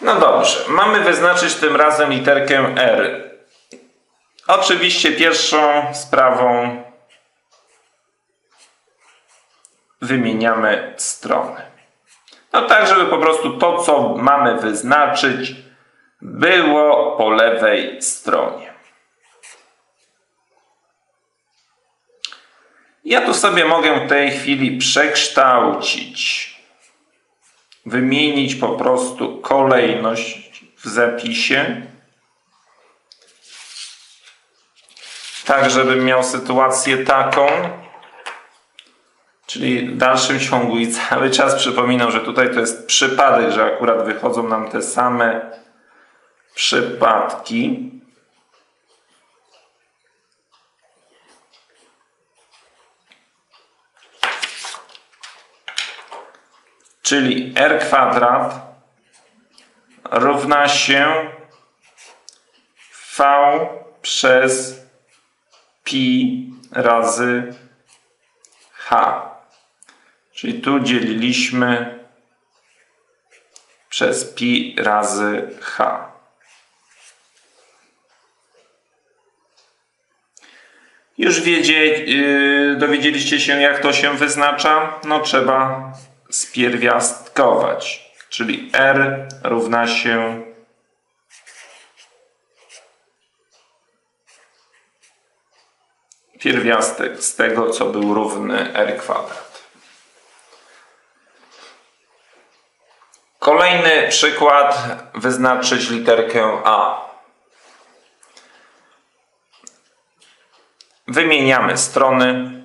No dobrze, mamy wyznaczyć tym razem literkę R. Oczywiście pierwszą sprawą wymieniamy strony. No tak, żeby po prostu to, co mamy wyznaczyć, było po lewej stronie. Ja tu sobie mogę w tej chwili przekształcić, wymienić po prostu kolejność w zapisie, tak żebym miał sytuację taką, czyli w dalszym ciągu i cały czas przypominam, że tutaj to jest przypadek, że akurat wychodzą nam te same przypadki. Czyli r kwadrat równa się v przez pi razy h. Czyli tu dzieliliśmy przez pi razy h. Już wiedzie, yy, dowiedzieliście się, jak to się wyznacza? No trzeba spierwiastkować, czyli r równa się pierwiastek z tego, co był równy r kwadrat. Kolejny przykład wyznaczyć literkę A. Wymieniamy strony.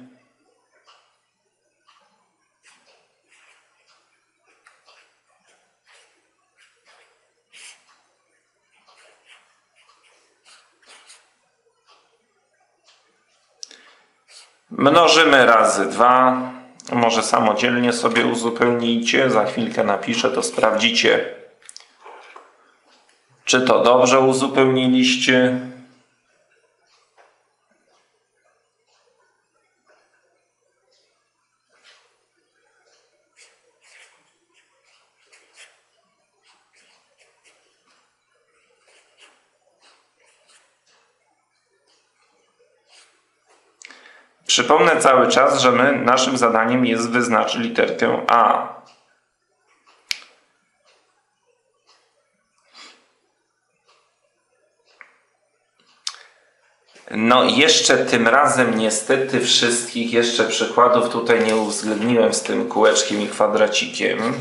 Mnożymy razy 2. Może samodzielnie sobie uzupełnijcie. Za chwilkę napiszę, to sprawdzicie, czy to dobrze uzupełniliście. Przypomnę cały czas, że my, naszym zadaniem jest wyznaczyć literkę A. No jeszcze tym razem niestety wszystkich jeszcze przykładów tutaj nie uwzględniłem z tym kółeczkiem i kwadracikiem.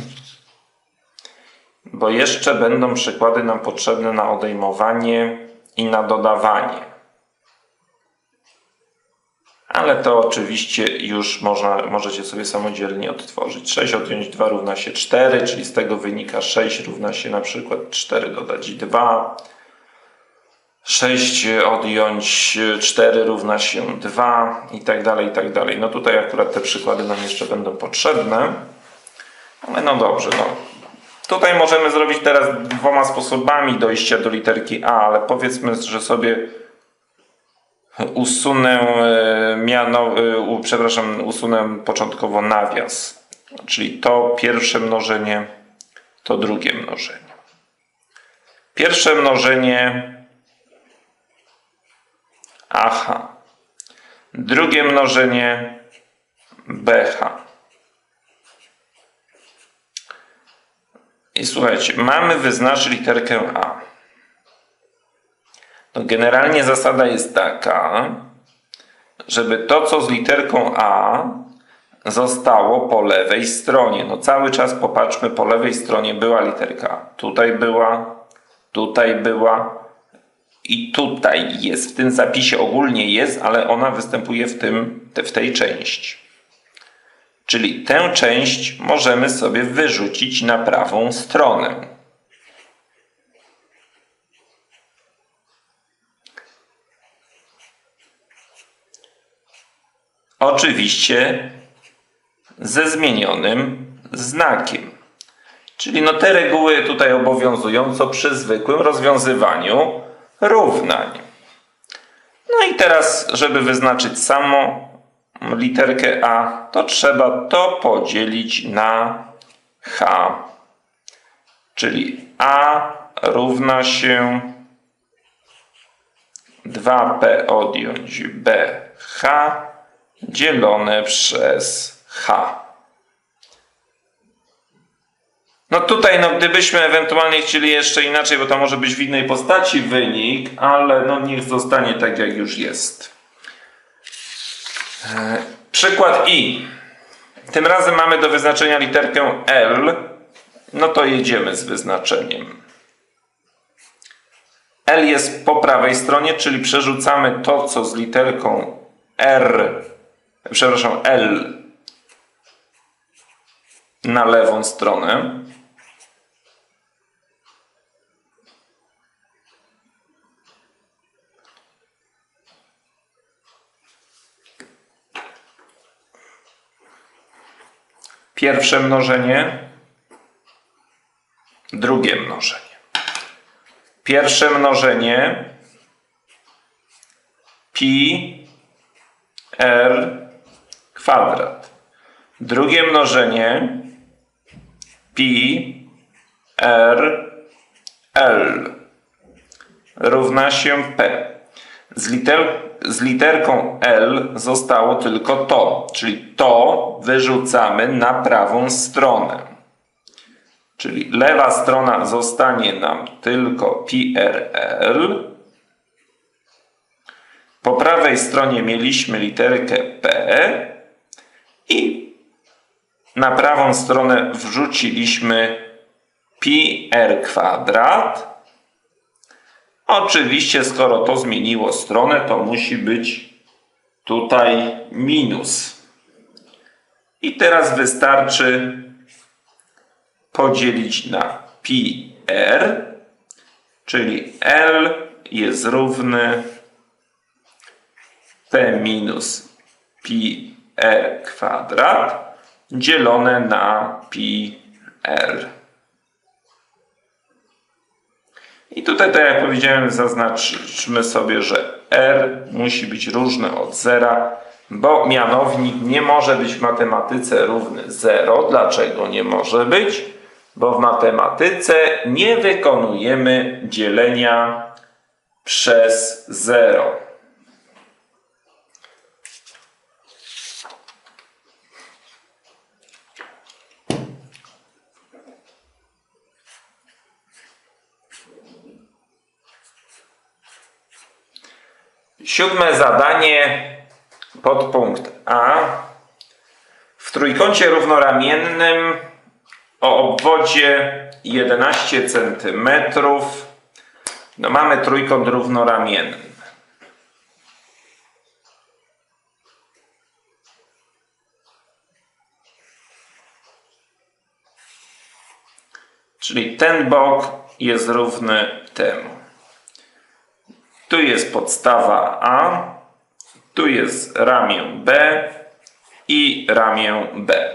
Bo jeszcze będą przykłady nam potrzebne na odejmowanie i na dodawanie. Ale to oczywiście już można, możecie sobie samodzielnie odtworzyć. 6 odjąć 2 równa się 4, czyli z tego wynika 6 równa się na przykład 4 dodać 2. 6 odjąć 4 równa się 2 i tak dalej, i tak dalej. No tutaj akurat te przykłady nam jeszcze będą potrzebne. Ale no dobrze, no. Tutaj możemy zrobić teraz dwoma sposobami dojścia do literki A, ale powiedzmy, że sobie usunę e, miano, e, przepraszam, usunę początkowo nawias. Czyli to pierwsze mnożenie, to drugie mnożenie. Pierwsze mnożenie AH. Drugie mnożenie BH. I słuchajcie, mamy wyznaczyć literkę A. No generalnie zasada jest taka, żeby to, co z literką A zostało po lewej stronie. No cały czas popatrzmy, po lewej stronie była literka A. Tutaj była, tutaj była i tutaj jest. W tym zapisie ogólnie jest, ale ona występuje w, tym, w tej części. Czyli tę część możemy sobie wyrzucić na prawą stronę. Oczywiście ze zmienionym znakiem. Czyli no te reguły tutaj obowiązująco przy zwykłym rozwiązywaniu równań. No i teraz, żeby wyznaczyć samą literkę A, to trzeba to podzielić na H. Czyli A równa się 2P odjąć BH dzielone przez H. No tutaj, no gdybyśmy ewentualnie chcieli jeszcze inaczej, bo to może być w innej postaci wynik, ale no niech zostanie tak jak już jest. E, Przykład I. Tym razem mamy do wyznaczenia literkę L. No to jedziemy z wyznaczeniem. L jest po prawej stronie, czyli przerzucamy to, co z literką R, przepraszam, L na lewą stronę. Pierwsze mnożenie, drugie mnożenie. Pierwsze mnożenie pi r kwadrat. Drugie mnożenie pi r l równa się p. Z, liter, z literką L zostało tylko to, czyli to wyrzucamy na prawą stronę. Czyli lewa strona zostanie nam tylko PRL. Po prawej stronie mieliśmy literkę P i na prawą stronę wrzuciliśmy PR kwadrat. Oczywiście, skoro to zmieniło stronę, to musi być tutaj minus. I teraz wystarczy podzielić na pi r, czyli L jest równy P minus pi r kwadrat dzielone na pi r. I tutaj, tak jak powiedziałem, zaznaczmy sobie, że r musi być różne od zera, bo mianownik nie może być w matematyce równy 0. Dlaczego nie może być? Bo w matematyce nie wykonujemy dzielenia przez 0. Siódme zadanie, podpunkt A. W trójkącie równoramiennym o obwodzie 11 cm no mamy trójkąt równoramienny. Czyli ten bok jest równy temu. Tu jest podstawa A, tu jest ramię B i ramię B.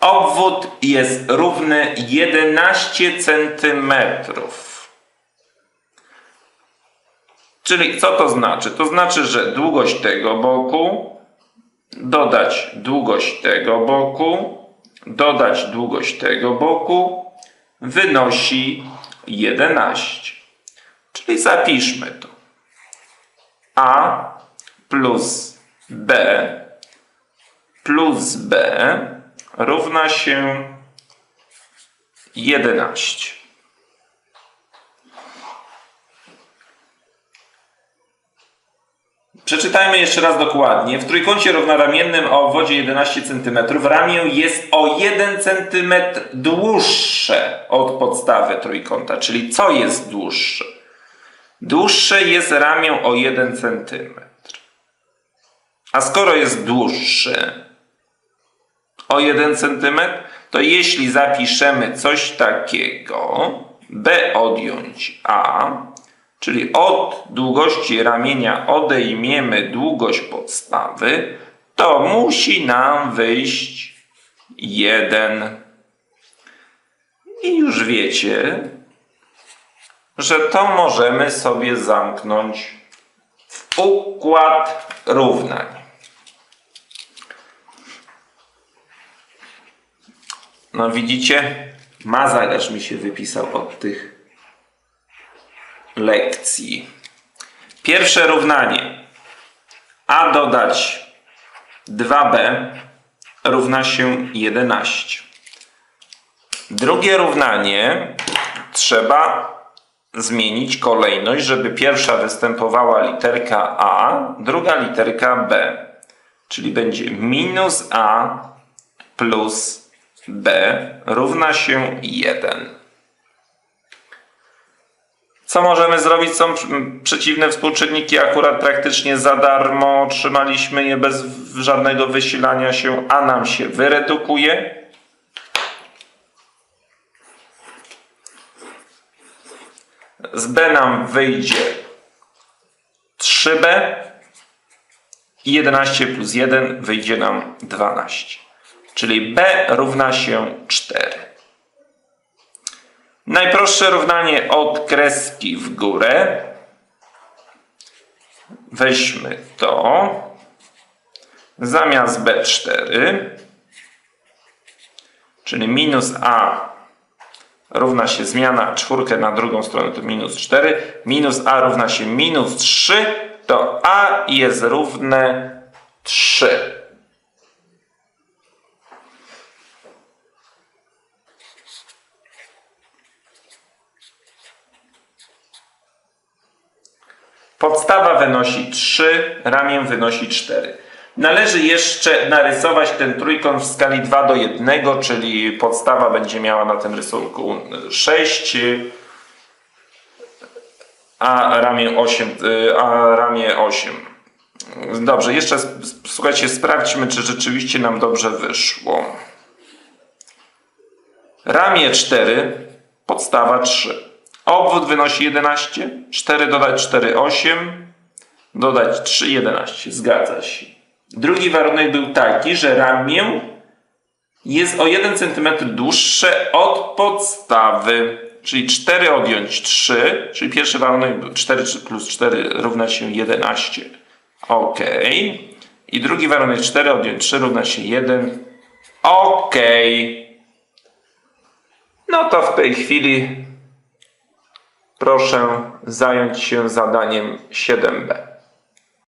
Obwód jest równy 11 cm. Czyli co to znaczy? To znaczy, że długość tego boku dodać długość tego boku, dodać długość tego boku wynosi 11. Czyli zapiszmy to. A plus B plus B równa się 11. Przeczytajmy jeszcze raz dokładnie. W trójkącie równoramiennym o obwodzie 11 cm ramię jest o 1 cm dłuższe od podstawy trójkąta. Czyli co jest dłuższe? Dłuższe jest ramię o 1 cm. A skoro jest dłuższe o 1 cm, to jeśli zapiszemy coś takiego, B odjąć A, czyli od długości ramienia odejmiemy długość podstawy, to musi nam wyjść 1. I już wiecie, że to możemy sobie zamknąć w układ równań. No widzicie, Mazagasz mi się wypisał od tych lekcji. Pierwsze równanie. A dodać 2b równa się 11. Drugie równanie trzeba zmienić kolejność, żeby pierwsza występowała literka A, druga literka B. Czyli będzie minus A plus B równa się 1. Co możemy zrobić? Są pr- przeciwne współczynniki akurat praktycznie za darmo. Otrzymaliśmy je bez żadnego wysilania się. A nam się wyredukuje. Z B nam wyjdzie 3B i 11 plus 1 wyjdzie nam 12. Czyli B równa się 4. Najprostsze równanie od kreski w górę. Weźmy to. Zamiast B4, czyli minus A równa się zmiana czwórkę na drugą stronę to minus 4. Minus A równa się minus 3, to A jest równe 3. Podstawa wynosi 3, ramię wynosi 4. Należy jeszcze narysować ten trójkąt w skali 2 do 1, czyli podstawa będzie miała na tym rysunku 6, a ramię 8. A ramię 8. Dobrze, jeszcze słuchajcie, sprawdźmy, czy rzeczywiście nam dobrze wyszło. Ramię 4, podstawa 3. Obwód wynosi 11, 4 dodać 4, 8, dodać 3, 11. Zgadza się. Drugi warunek był taki, że ramię jest o 1 cm dłuższe od podstawy. Czyli 4 odjąć 3, czyli pierwszy warunek był 4 plus 4 równa się 11. Ok. I drugi warunek 4 odjąć 3 równa się 1. Ok. No to w tej chwili proszę zająć się zadaniem 7b.